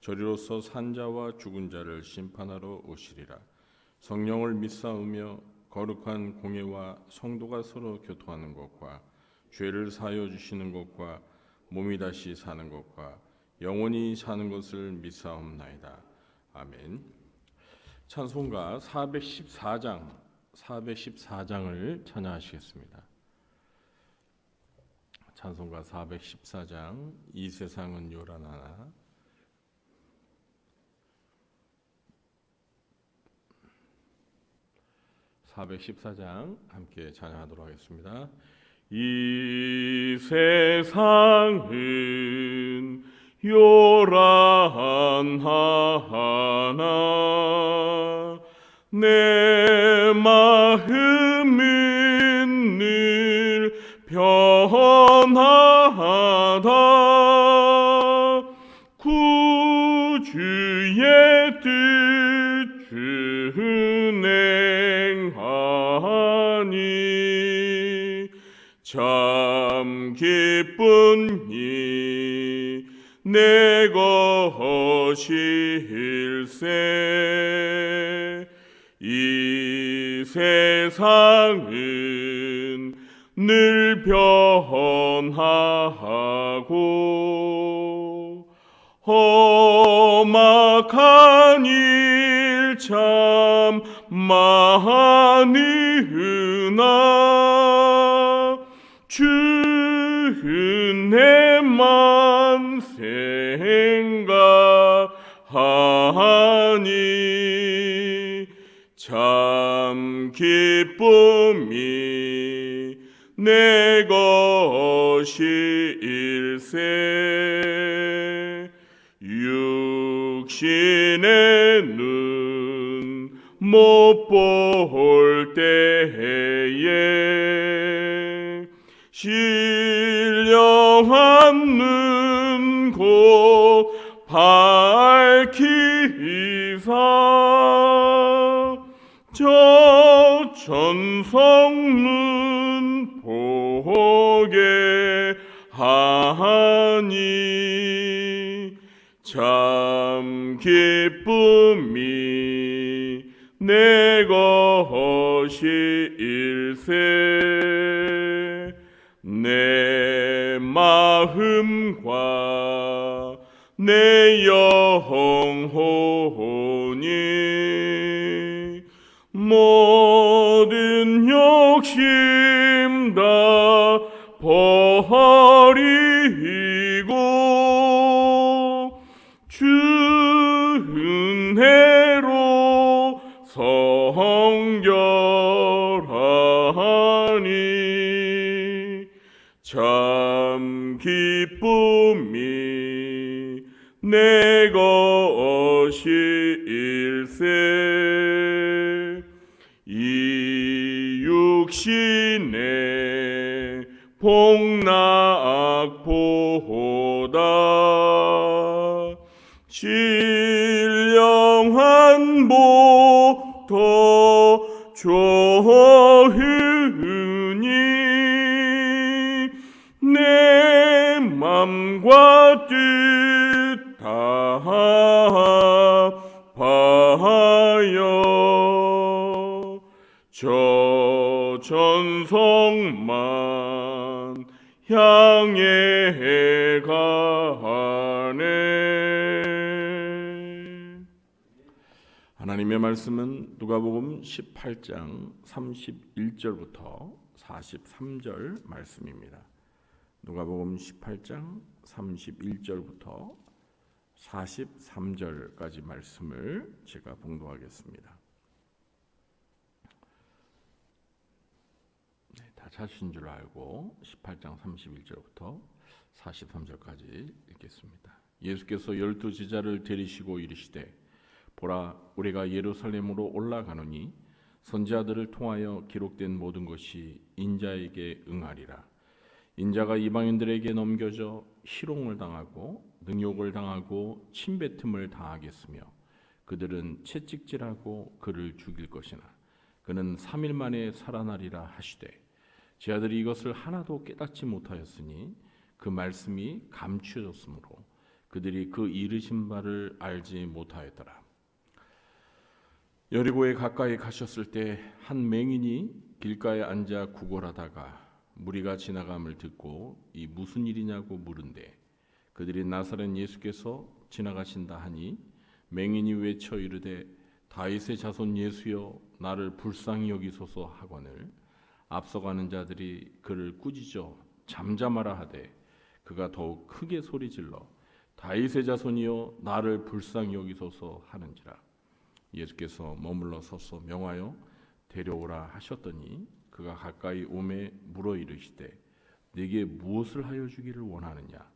저리로서 산자와 죽은 자를 심판하러 오시리라. 성령을 믿사오며 거룩한 공예와 성도가 서로 교통하는 것과 죄를 사하여 주시는 것과 몸이 다시 사는 것과 영원히 사는 것을 믿사옵나이다. 아멘. 찬송가 414장 414장을 찬양하시겠습니다. 찬송가 414장 이 세상은 요란하나 414장 함께 찬양하도록 하겠습니다. 이 세상은 요란하나 내 마음은 늘 변하다 참 기쁘니 내 것일세. 이 세상은 늘 변하고 험악한 일 참 많으나 주 은혜만 생각하니 참 기쁨이 내 것일세. 육신의 눈 못 볼 때에 신령한 눈곧 밝히사. 저 천성문 보게 하니 참 기쁨이 내 것일세 마음과 내 영혼이 모든 욕심 기쁨이 내 것일세. 이 육신의 복락보다. 신령한 복더 좋 성만 향해 가네 하나님의 말씀은 누가복음 18장 31절부터 43절 말씀입니다. 누가복음 18장 31절부터 43절까지 말씀을 제가 봉독하겠습니다. 네, 다 찾으신 줄 알고 18장 31절부터 43절까지 읽겠습니다. 예수께서 열두 제자를 데리시고 이르시되 보라 우리가 예루살렘으로 올라가노니 선지자들을 통하여 기록된 모든 것이 인자에게 응하리라 인자가 이방인들에게 넘겨져 희롱을 당하고 능욕을 당하고 침뱉음을 당하겠으며 그들은 채찍질하고 그를 죽일 것이나 그는 삼일 만에 살아나리라 하시되 제 아들이 이것을 하나도 깨닫지 못하였으니 그 말씀이 감추어졌으므로 그들이 그 이르신 바를 알지 못하였더라. 여리고에 가까이 가셨을 때 한 맹인이 길가에 앉아 구걸하다가 무리가 지나감을 듣고 이 무슨 일이냐고 물은데 그들이 나사렛 예수께서 지나가신다 하니 맹인이 외쳐 이르되 다윗의 자손 예수여 나를 불쌍히 여기소서 하거늘 앞서가는 자들이 그를 꾸짖어 잠잠하라 하되 그가 더욱 크게 소리질러 다윗의 자손이여 나를 불쌍히 여기소서 하는지라. 예수께서 머물러 서서 명하여 데려오라 하셨더니 그가 가까이 오매 물어 이르시되 네게 무엇을 하여 주기를 원하느냐?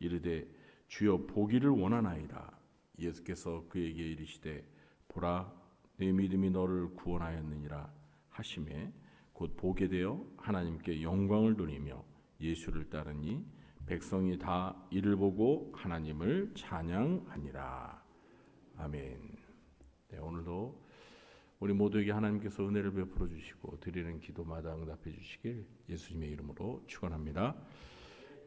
이르되 주여 보기를 원하나이다. 예수께서 그에게 이르시되 보라 내 믿음이 너를 구원하였느니라 하심에 곧 보게 되어 하나님께 영광을 돌리며 예수를 따르니 백성이 다 이를 보고 하나님을 찬양하니라 아멘. 네, 오늘도 우리 모두에게 하나님께서 은혜를 베풀어 주시고 드리는 기도마다 응답해 주시길 예수님의 이름으로 축원합니다.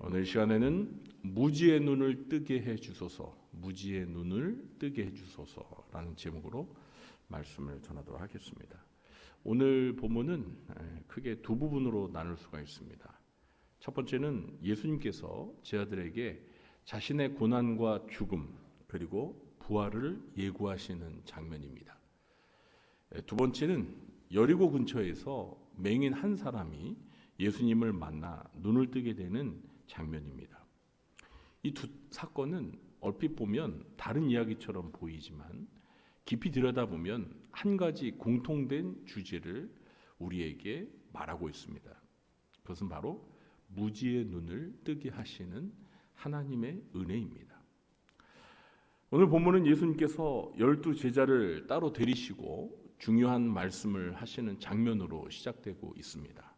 오늘 시간에는 무지의 눈을 뜨게 해 주소서, 무지의 눈을 뜨게 해 주소서라는 제목으로 말씀을 전하도록 하겠습니다. 오늘 본문은 에, 크게 두 부분으로 나눌 수가 있습니다. 첫 번째는 예수님께서 제 아들에게 자신의 고난과 죽음 그리고 부활을 예고하시는 장면입니다. 에, 두 번째는 여리고 근처에서 맹인 한 사람이 예수님을 만나 눈을 뜨게 되는 장면입니다. 이 두 사건은 얼핏 보면 다른 이야기처럼 보이지만 깊이 들여다보면 한 가지 공통된 주제를 우리에게 말하고 있습니다. 그것은 바로 무지의 눈을 뜨게 하시는 하나님의 은혜입니다. 오늘 본문은 예수님께서 열두 제자를 따로 데리시고 중요한 말씀을 하시는 장면으로 시작되고 있습니다.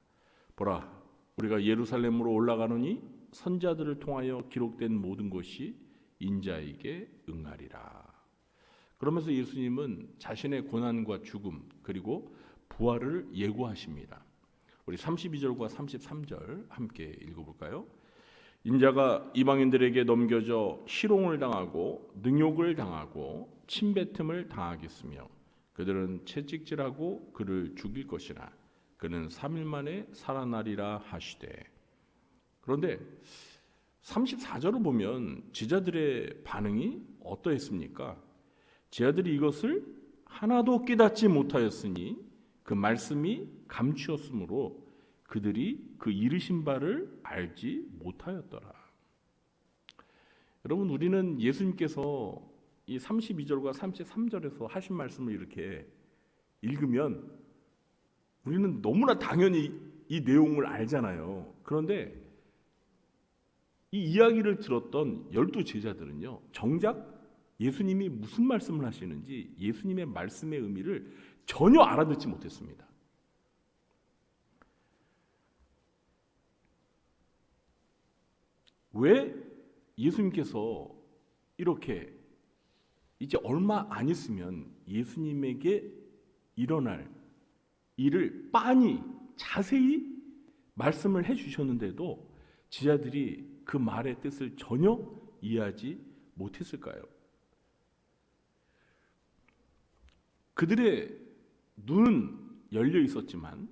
보라, 우리가 예루살렘으로 올라가노니 선자들을 통하여 기록된 모든 것이 인자에게 응하리라. 그러면서 예수님은 자신의 고난과 죽음 그리고 부활을 예고하십니다. 우리 32절과 33절 함께 읽어볼까요? 인자가 이방인들에게 넘겨져 희롱을 당하고 능욕을 당하고 침뱉음을 당하겠으며 그들은 채찍질하고 그를 죽일 것이나 그는 3일 만에 살아나리라 하시되 그런데 34절을 보면 제자들의 반응이 어떠했습니까? 제자들이 이것을 하나도 깨닫지 못하였으니 그 말씀이 감추었으므로 그들이 그 이르신 바를 알지 못하였더라. 여러분 우리는 예수님께서 이 32절과 33절에서 하신 말씀을 이렇게 읽으면 우리는 너무나 당연히 이 내용을 알잖아요. 그런데 이 이야기를 들었던 열두 제자들은요, 정작 예수님이 무슨 말씀을 하시는지 예수님의 말씀의 의미를 전혀 알아듣지 못했습니다. 왜 예수님께서 이렇게 이제 얼마 안 있으면 예수님에게 일어날 일을 빤히 자세히 말씀을 해 주셨는데도 지자들이 그 말의 뜻을 전혀 이해하지 못했을까요? 그들의 눈은 열려 있었지만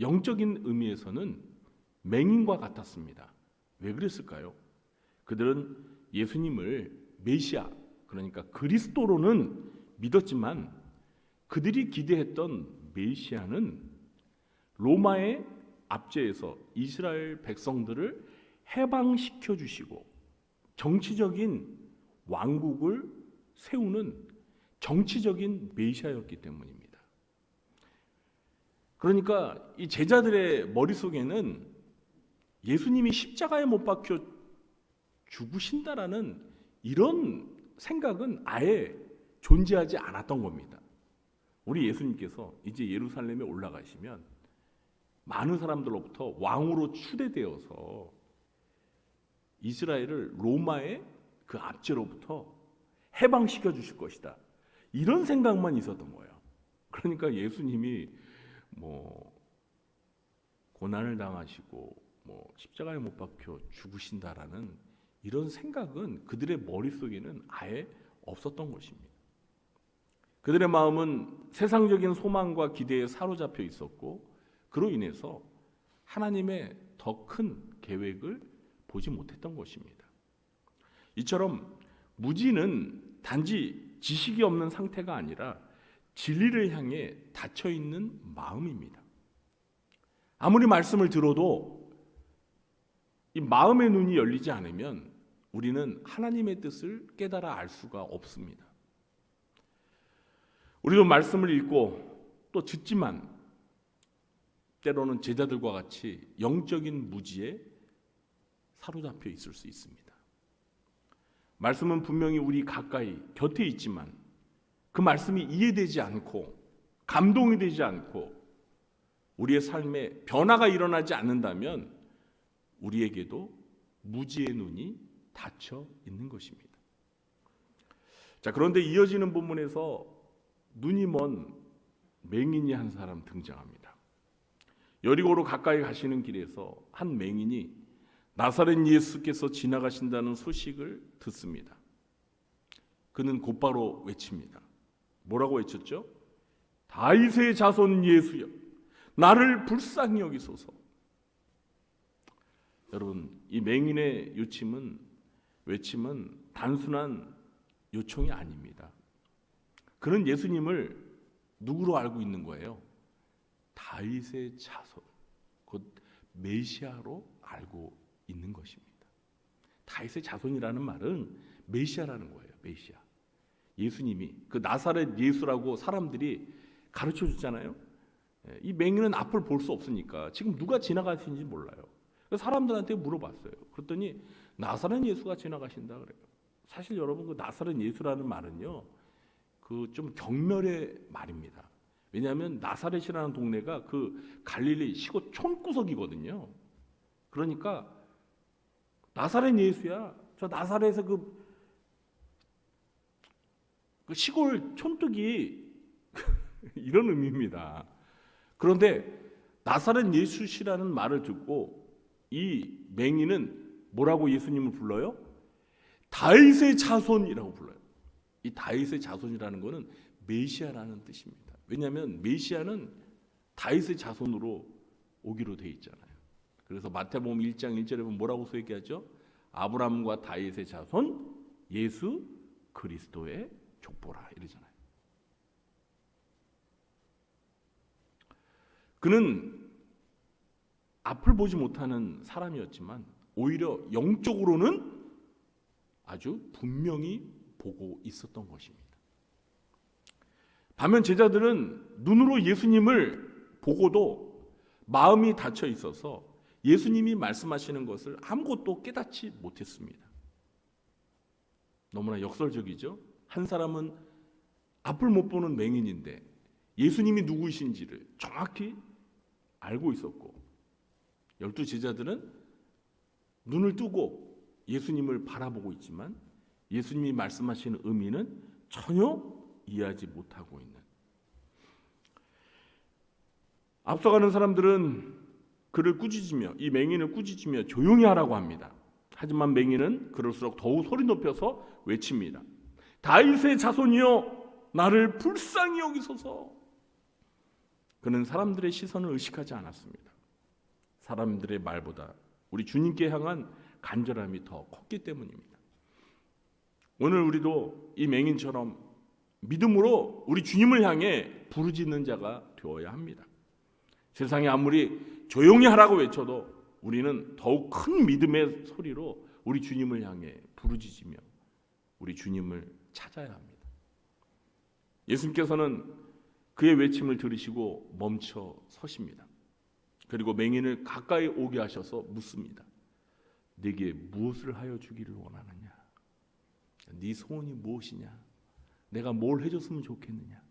영적인 의미에서는 맹인과 같았습니다. 왜 그랬을까요? 그들은 예수님을 메시아 그러니까 그리스도로는 믿었지만 그들이 기대했던 메시아는 로마의 압제에서 이스라엘 백성들을 해방시켜 주시고 정치적인 왕국을 세우는 정치적인 메시아였기 때문입니다. 그러니까 이 제자들의 머릿속에는 예수님이 십자가에 못 박혀 죽으신다라는 이런 생각은 아예 존재하지 않았던 겁니다. 우리 예수님께서 이제 예루살렘에 올라가시면 많은 사람들로부터 왕으로 추대되어서 이스라엘을 로마의 그 압제로부터 해방시켜 주실 것이다. 이런 생각만 있었던 거예요. 그러니까 예수님이 뭐 고난을 당하시고 뭐 십자가에 못 박혀 죽으신다라는 이런 생각은 그들의 머릿속에는 아예 없었던 것입니다. 그들의 마음은 세상적인 소망과 기대에 사로잡혀 있었고 그로 인해서 하나님의 더 큰 계획을 보지 못했던 것입니다. 이처럼 무지는 단지 지식이 없는 상태가 아니라 진리를 향해 닫혀 있는 마음입니다. 아무리 말씀을 들어도 이 마음의 눈이 열리지 않으면 우리는 하나님의 뜻을 깨달아 알 수가 없습니다. 우리도 말씀을 읽고 또 듣지만 때로는 제자들과 같이 영적인 무지에 사로잡혀 있을 수 있습니다. 말씀은 분명히 우리 가까이 곁에 있지만 그 말씀이 이해되지 않고 감동이 되지 않고 우리의 삶에 변화가 일어나지 않는다면 우리에게도 무지의 눈이 닫혀 있는 것입니다. 자, 그런데 이어지는 본문에서 눈이 먼 맹인이 한 사람 등장합니다. 여리고로 가까이 가시는 길에서 한 맹인이 나사렛 예수께서 지나가신다는 소식을 듣습니다. 그는 곧바로 외칩니다. 뭐라고 외쳤죠? 다윗의 자손 예수여, 나를 불쌍히 여기소서. 여러분, 이 맹인의 요침은 외침은 단순한 요청이 아닙니다. 그는 예수님을 누구로 알고 있는 거예요? 다윗의 자손, 곧 메시아로 알고 있는 것입니다. 다윗의 자손이라는 말은 메시아라는 거예요. 메시아. 예수님이 그 나사렛 예수라고 사람들이 가르쳐 줬잖아요. 예, 이 맹인은 앞을 볼 수 없으니까 지금 누가 지나가시는지 몰라요. 사람들한테 물어봤어요. 그랬더니 나사렛 예수가 지나가신다 그래요. 사실 여러분 그 나사렛 예수라는 말은요. 그 좀 경멸의 말입니다. 왜냐하면 나사렛이라는 동네가 그 갈릴리 시골 촌구석이거든요. 그러니까 나사렛 예수야. 저 나사렛에서 그, 그 시골 촌뜨기 이런 의미입니다. 그런데 나사렛 예수시라는 말을 듣고 이 맹인은 뭐라고 예수님을 불러요? 다윗의 자손이라고 불러요. 이 다윗의 자손이라는 것은 메시아라는 뜻입니다. 왜냐하면 메시아는 다윗의 자손으로 오기로 돼 있잖아요. 그래서 마태복음 1장 1절에 보면 뭐라고 소개하죠? 아브라함과 다윗의 자손 예수 그리스도의 족보라 이러잖아요. 그는 앞을 보지 못하는 사람이었지만 오히려 영적으로는 아주 분명히 보고 있었던 것입니다. 반면 제자들은 눈으로 예수님을 보고도 마음이 닫혀 있어서 예수님이 말씀하시는 것을 아무것도 깨닫지 못했습니다. 너무나 역설적이죠. 한 사람은 앞을 못 보는 맹인인데 예수님이 누구이신지를 정확히 알고 있었고 열두 제자들은 눈을 뜨고 예수님을 바라보고 있지만 예수님이 말씀하시는 의미는 전혀 이해하지 못하고 있는 앞서가는 사람들은 그를 꾸짖으며 이 맹인을 꾸짖으며 조용히 하라고 합니다. 하지만 맹인은 그럴수록 더욱 소리 높여서 외칩니다. 다윗의 자손이여 나를 불쌍히 여기소서. 그는 사람들의 시선을 의식하지 않았습니다. 사람들의 말보다 우리 주님께 향한 간절함이 더 컸기 때문입니다. 오늘 우리도 이 맹인처럼 믿음으로 우리 주님을 향해 부르짖는 자가 되어야 합니다. 세상에 아무리 조용히 하라고 외쳐도 우리는 더욱 큰 믿음의 소리로 우리 주님을 향해 부르짖으며 우리 주님을 찾아야 합니다. 예수님께서는 그의 외침을 들으시고 멈춰 서십니다. 그리고 맹인을 가까이 오게 하셔서 묻습니다. 내게 무엇을 하여 주기를 원하느냐? 네 소원이 무엇이냐? 내가 뭘 해줬으면 좋겠느냐?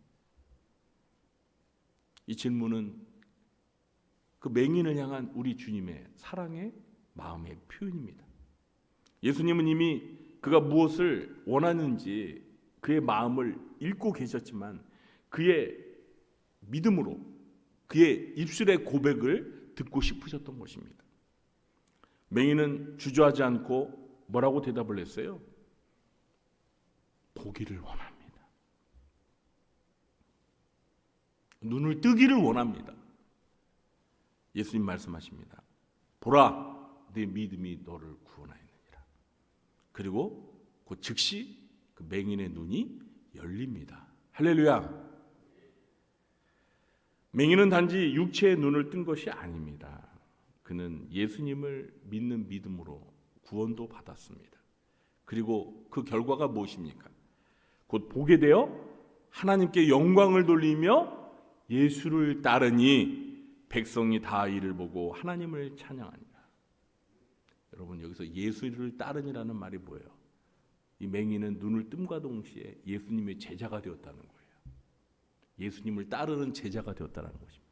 이 질문은 그 맹인을 향한 우리 주님의 사랑의 마음의 표현입니다. 예수님은 이미 그가 무엇을 원하는지 그의 마음을 읽고 계셨지만 그의 믿음으로 그의 입술의 고백을 듣고 싶으셨던 것입니다. 맹인은 주저하지 않고 뭐라고 대답을 했어요? 보기를 원합니다. 눈을 뜨기를 원합니다. 예수님 말씀하십니다. 보라, 내 믿음이 너를 구원하였느니라. 그리고 그 즉시 그 맹인의 눈이 열립니다. 할렐루야. 맹인은 단지 육체의 눈을 뜬 것이 아닙니다. 그는 예수님을 믿는 믿음으로 구원도 받았습니다. 그리고 그 결과가 무엇입니까? 곧 보게 되어 하나님께 영광을 돌리며 예수를 따르니 백성이 다 이를 보고 하나님을 찬양하니라. 여러분 여기서 예수를 따르니라는 말이 뭐예요? 이 맹인은 눈을 뜸과 동시에 예수님의 제자가 되었다는 거예요. 예수님을 따르는 제자가 되었다는 것입니다.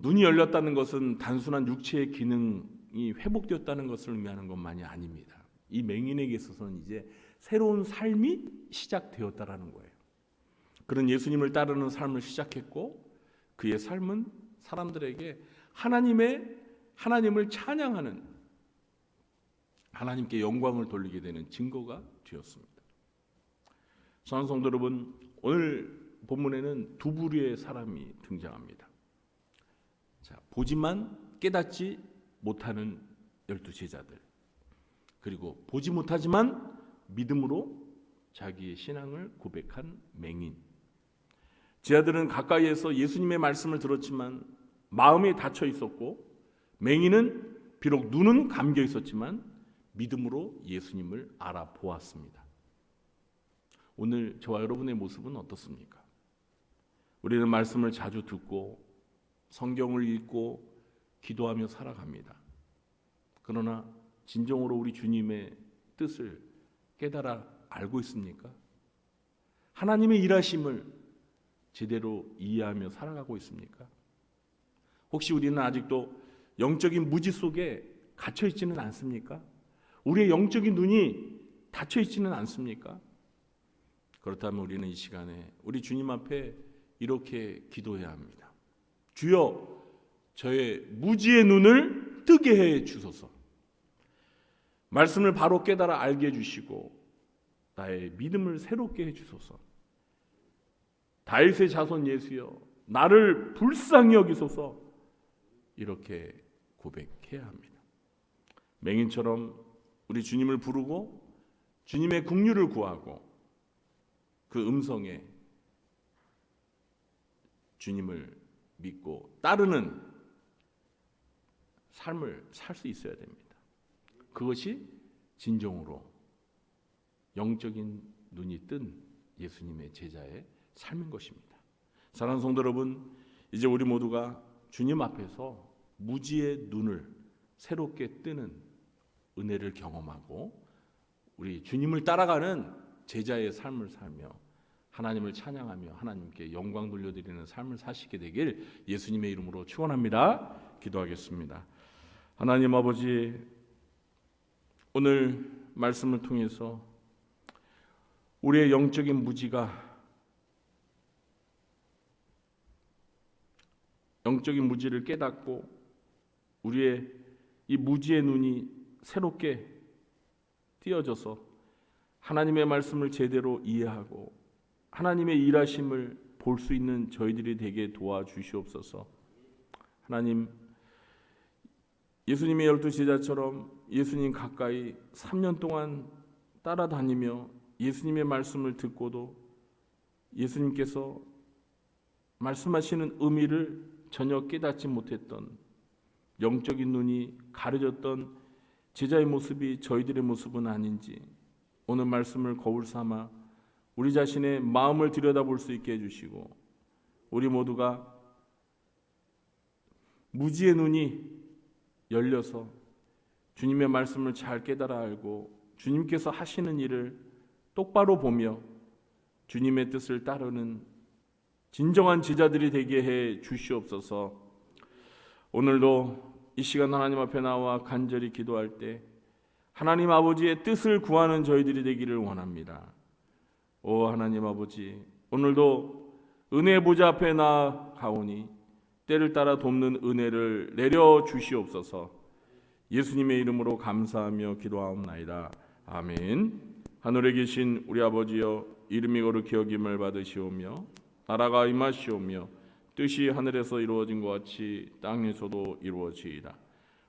눈이 열렸다는 것은 단순한 육체의 기능이 회복되었다는 것을 의미하는 것만이 아닙니다. 이 맹인에게 있어서는 이제 새로운 삶이 시작되었다라는 거예요. 그런 예수님을 따르는 삶을 시작했고 그의 삶은 사람들에게 하나님의 하나님을 찬양하는 하나님께 영광을 돌리게 되는 증거가 되었습니다. 사랑하는 성도 여러분, 오늘 본문에는 두 부류의 사람이 등장합니다. 자, 보지만 깨닫지 못하는 열두 제자들. 그리고 보지 못하지만 믿음으로 자기의 신앙을 고백한 맹인. 제자들은 가까이에서 예수님의 말씀을 들었지만 마음이 닫혀 있었고 맹인은 비록 눈은 감겨 있었지만 믿음으로 예수님을 알아보았습니다. 오늘 저와 여러분의 모습은 어떻습니까? 우리는 말씀을 자주 듣고 성경을 읽고 기도하며 살아갑니다. 그러나 진정으로 우리 주님의 뜻을 깨달아 알고 있습니까? 하나님의 일하심을 제대로 이해하며 살아가고 있습니까? 혹시 우리는 아직도 영적인 무지 속에 갇혀 있지는 않습니까? 우리의 영적인 눈이 닫혀 있지는 않습니까? 그렇다면 우리는 이 시간에 우리 주님 앞에 이렇게 기도해야 합니다. 주여, 저의 무지의 눈을 뜨게 해 주소서. 말씀을 바로 깨달아 알게 해 주시고 나의 믿음을 새롭게 해 주소서. 다윗의 자손 예수여, 나를 불쌍히 여기소서. 이렇게 고백해야 합니다. 맹인처럼 우리 주님을 부르고 주님의 국류를 구하고 그 음성에 주님을 믿고 따르는 삶을 살 수 있어야 됩니다. 그것이 진정으로 영적인 눈이 뜬 예수님의 제자의 삶인 것입니다. 사랑하는 성도 여러분, 이제 우리 모두가 주님 앞에서 무지의 눈을 새롭게 뜨는 은혜를 경험하고 우리 주님을 따라가는 제자의 삶을 살며 하나님을 찬양하며 하나님께 영광 돌려드리는 삶을 사시게 되길 예수님의 이름으로 축원합니다. 기도하겠습니다. 하나님 아버지 오늘 말씀을 통해서 우리의 영적인 무지가 영적인 무지를 깨닫고 우리의 이 무지의 눈이 새롭게 띄어져서 하나님의 말씀을 제대로 이해하고 하나님의 일하심을 볼 수 있는 저희들이 되게 도와주시옵소서. 하나님 예수님의 열두 제자처럼 예수님 가까이 3년 동안 따라다니며 예수님의 말씀을 듣고도 예수님께서 말씀하시는 의미를 전혀 깨닫지 못했던 영적인 눈이 가려졌던 제자의 모습이 저희들의 모습은 아닌지 오늘 말씀을 거울 삼아 우리 자신의 마음을 들여다볼 수 있게 해주시고 우리 모두가 무지의 눈이 열려서 주님의 말씀을 잘 깨달아 알고 주님께서 하시는 일을 똑바로 보며 주님의 뜻을 따르는 진정한 제자들이 되게 해 주시옵소서. 오늘도 이 시간 하나님 앞에 나와 간절히 기도할 때 하나님 아버지의 뜻을 구하는 저희들이 되기를 원합니다. 오 하나님 아버지, 오늘도 은혜 보좌 앞에 나가오니 때를 따라 돕는 은혜를 내려 주시옵소서. 예수님의 이름으로 감사하며 기도하옵나이다. 아멘. 하늘에 계신 우리 아버지여 이름이 거룩히 여김을 받으시오며 나라가 임하시오며 뜻이 하늘에서 이루어진 것 같이 땅에서도 이루어지이다.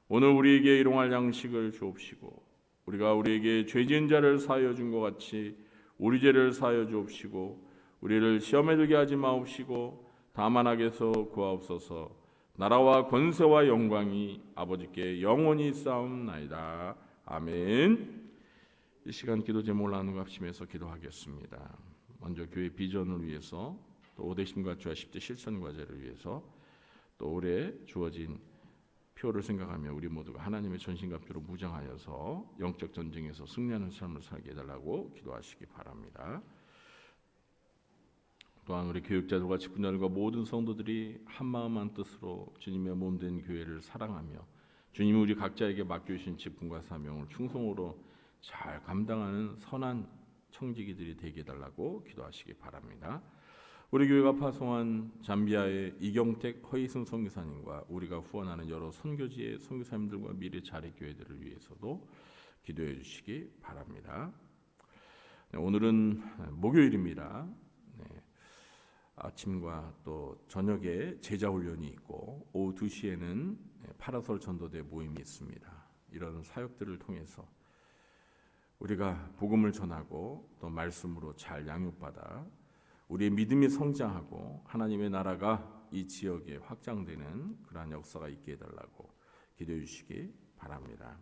오늘 우리에게 일용할 양식을 주옵시고 우리가 우리에게 죄 지은 자를 사하여 준 것 같이 우리 죄를 사하여 주옵시고 우리를 시험에 들게 하지 마옵시고 다만 악에서 구하옵소서 나라와 권세와 영광이 아버지께 영원히 싸움나이다. 아멘. 이 시간 기도 제목을 나누고 합심해서 기도하겠습니다. 먼저 교회 비전을 위해서 또 오대심과 주와 10대 실천 과제를 위해서 또 올해 주어진 표를 생각하며 우리 모두가 하나님의 전신갑주로 무장하여서 영적 전쟁에서 승리하는 삶을 살게 해달라고 기도하시기 바랍니다. 또한 우리 교육자들과 직분자들과 모든 성도들이 한 마음 한 뜻으로 주님의 몸 된 교회를 사랑하며 주님이 우리 각자에게 맡겨주신 직분과 사명을 충성으로 잘 감당하는 선한 청지기들이 되게 해달라고 기도하시기 바랍니다. 우리 교회가 파송한 잠비아의 이경택 허이승 선교사님과 우리가 후원하는 여러 선교지의 선교사님들과 미래 자립 교회들을 위해서도 기도해 주시기 바랍니다. 네, 오늘은 목요일입니다. 네, 아침과 또 저녁에 제자 훈련이 있고 오후 2시에는 파라솔 전도대 모임이 있습니다. 이런 사역들을 통해서 우리가 복음을 전하고 또 말씀으로 잘 양육받아 우리의 믿음이 성장하고 하나님의 나라가 이 지역에 확장되는 그러한 역사가 있게 해달라고 기도해 주시기 바랍니다.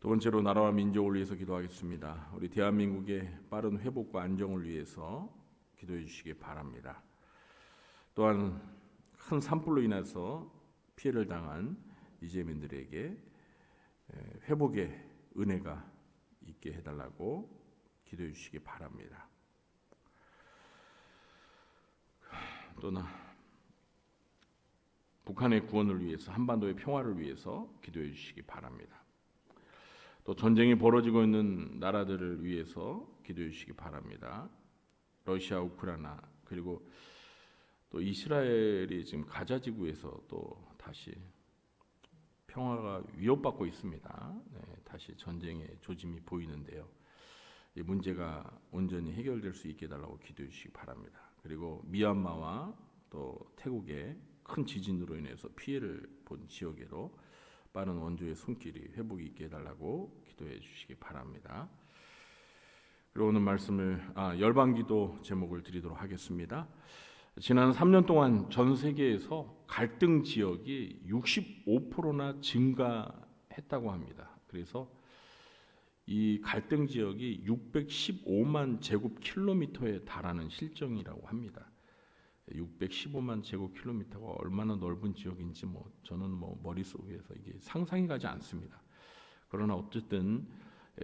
두 번째로 나라와 민족을 위해서 기도하겠습니다. 우리 대한민국의 빠른 회복과 안정을 위해서 기도해 주시기 바랍니다. 또한 큰 산불로 인해서 피해를 당한 이재민들에게 회복의 은혜가 있게 해달라고 기도해 주시기 바랍니다. 또나 북한의 구원을 위해서 한반도의 평화를 위해서 기도해 주시기 바랍니다. 또 전쟁이 벌어지고 있는 나라들을 위해서 기도해 주시기 바랍니다. 러시아, 우크라이나 그리고 또 이스라엘이 지금 가자 지구에서 또 다시 평화가 위협받고 있습니다. 네, 다시 전쟁의 조짐이 보이는데요. 이 문제가 온전히 해결될 수 있게 해달라고 기도해 주시기 바랍니다. 그리고 미얀마와 또 태국의 큰 지진으로 인해서 피해를 본 지역에도 빠른 원조의 손길이 회복이 있게 해달라고 기도해 주시기 바랍니다. 그리고 오늘 말씀을 아, 열방기도 제목을 드리도록 하겠습니다. 지난 3년 동안 전 세계에서 갈등 지역이 65%나 증가했다고 합니다. 그래서 이 갈등 지역이 615만 제곱 킬로미터에 달하는 실정이라고 합니다. 615만 제곱 킬로미터가 얼마나 넓은 지역인지 뭐 저는 뭐 머릿속에서 이게 상상이 가지 않습니다. 그러나 어쨌든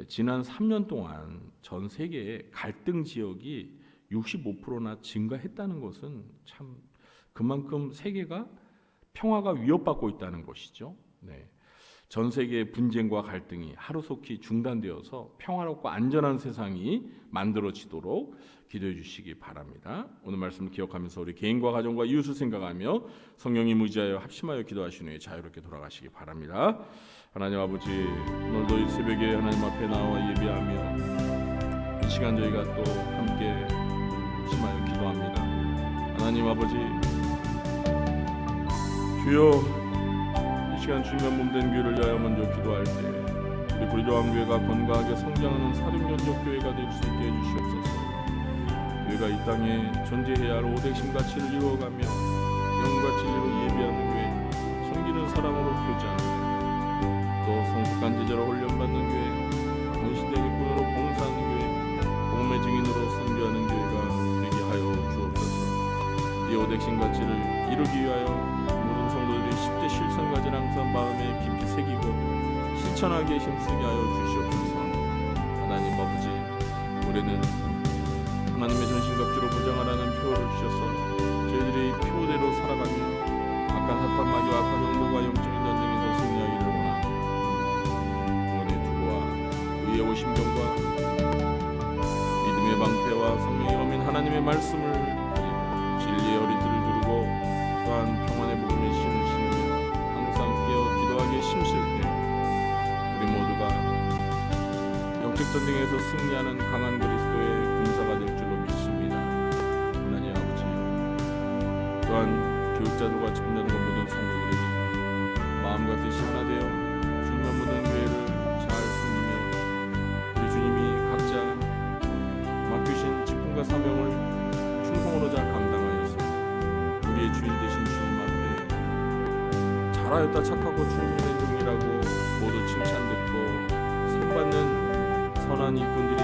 지난 3년 동안 전 세계의 갈등 지역이 65%나 증가했다는 것은 참 그만큼 세계가 평화가 위협받고 있다는 것이죠. 네. 전 세계의 분쟁과 갈등이 하루속히 중단되어서 평화롭고 안전한 세상이 만들어지도록 기도해 주시기 바랍니다. 오늘 말씀을 기억하면서 우리 개인과 가정과 이웃을 생각하며 성령이 무지하여 합심하여 기도하신 후에 자유롭게 돌아가시기 바랍니다. 하나님 아버지 오늘도 이 새벽에 하나님 앞에 나와 예배하며 이 시간 저희가 또 함께 합심하여 기도합니다. 하나님 아버지 주여 이 시간 주님의 몸된 교회를 위하여 먼저 기도할 때 우리 불교왕교회가 건강하게 성장하는 사륙연적 교회가 될 수 있게 해주시옵소서. 교회가 이 땅에 존재해야 할 오대심 가치를 이루어가며 영과 진리로 예비하는 교회 섬기는 사람으로 교장 또 성숙한 제자로 훈련받는 교회 당신에게 군으로 봉사하는 교회 복음의 증인으로 선교하는 교회가 되게 하여 주옵소서. 이 오대심 가치를 이루기 위하여 마음에 깊이 새기고 실천하게 힘쓰게 하여 주시옵소서. 하나님 아버지, 올해는 하나님의 전신갑주로 보장하라는 표를 주셔서 저희들이 표대로 살아가며 악한 사탄 마귀와 악한 영들과 영적인 전쟁에서 승리하기를 원합니다. 응원의 두고와 의의 오심정과 믿음의 방패와 성령의 어민 하나님의 말씀을 진리의 어리들을 두르고 또한 평 전쟁에서 승리하는 강한 그리스도의 군사가 될 줄로 믿습니다. 하나님 아버지 또한 교육자들과 집단과 모든 성도들에게 마음과 뜻이 하나 되어 주님의 모든 교회를 잘 섬기며 우리 주님이 각자 맡기신 직분과 사명을 충성으로 잘 감당하여서 우리의 주인 되신 주님 앞에 잘하였다 착하고 충 원하는 이분들이